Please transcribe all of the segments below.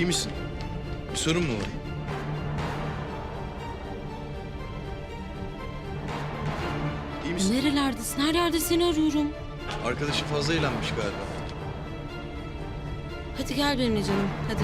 İyi misin? Bir sorun mu var? İyi misin? Nerelerdesin? Her yerde seni arıyorum. Arkadaşı fazla eğlenmiş galiba. Hadi gel benimle canım. Hadi.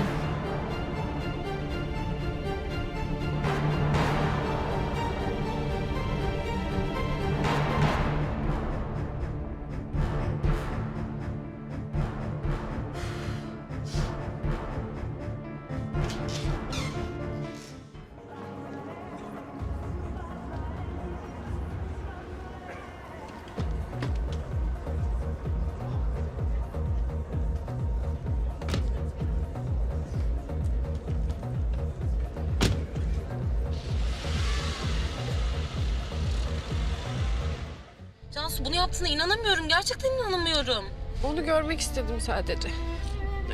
Cansu bunu yaptığına inanamıyorum. Gerçekten inanamıyorum. Onu görmek istedim sadece.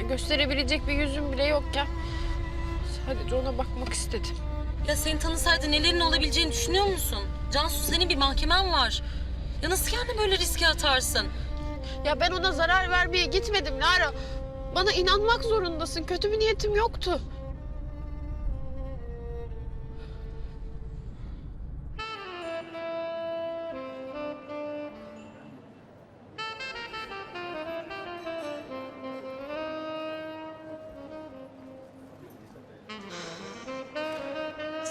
Gösterebilecek bir yüzüm bile yokken sadece ona bakmak istedim. Ya seni tanısaydı nelerin olabileceğini düşünüyor musun? Cansu senin bir mahkemen var. Ya nasıl kendini böyle riske atarsın? Ya ben ona zarar vermeye gitmedim Lara. Bana inanmak zorundasın. Kötü bir niyetim yoktu.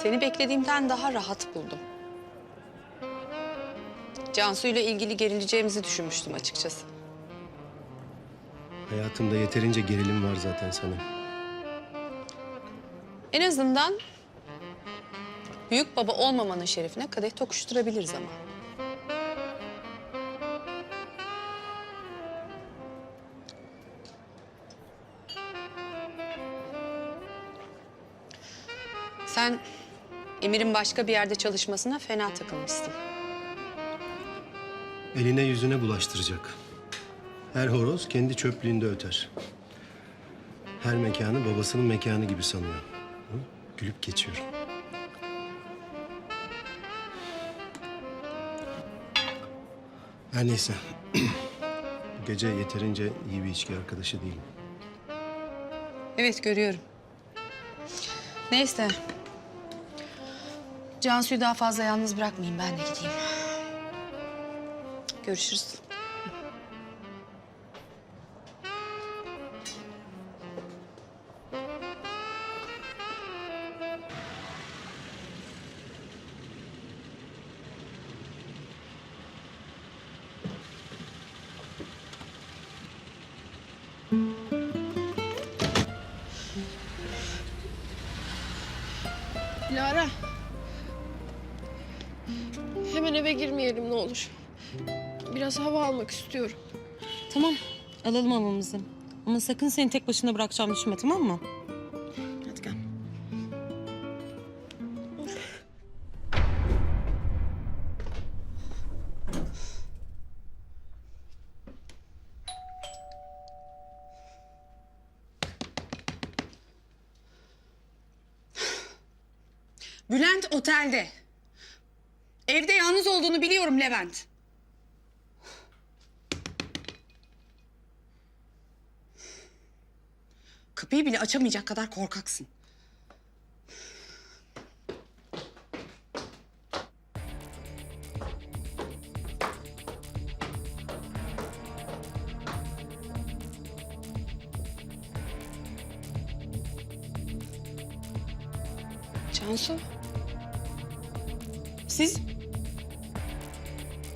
Seni beklediğimden daha rahat buldum. Cansu ile ilgili gerileceğimizi düşünmüştüm açıkçası. Hayatımda yeterince gerilim var zaten sana. En azından büyük baba olmamanın şerefine kadeh tokuşturabiliriz ama. Sen Emir'in başka bir yerde çalışmasına fena takılmışsın. Eline yüzüne bulaştıracak. Her horoz kendi çöplüğünde öter. Her mekanı babasının mekanı gibi sanıyor. Hı? Gülüp geçiyorum. Her neyse. Bu gece yeterince iyi bir içki arkadaşı değilim. Evet görüyorum. Neyse. Cansu'yu daha fazla yalnız bırakmayayım ben de gideyim. Görüşürüz. Lara. Hemen eve girmeyelim ne olur. Biraz hava almak istiyorum. Tamam. Alalım havamızı. Ama sakın seni tek başına bırakacağım düşünme tamam mı? Hadi gel. Bülent otelde. Evde yalnız olduğunu biliyorum Levent. Kapıyı bile açamayacak kadar korkaksın. Cansu. Siz?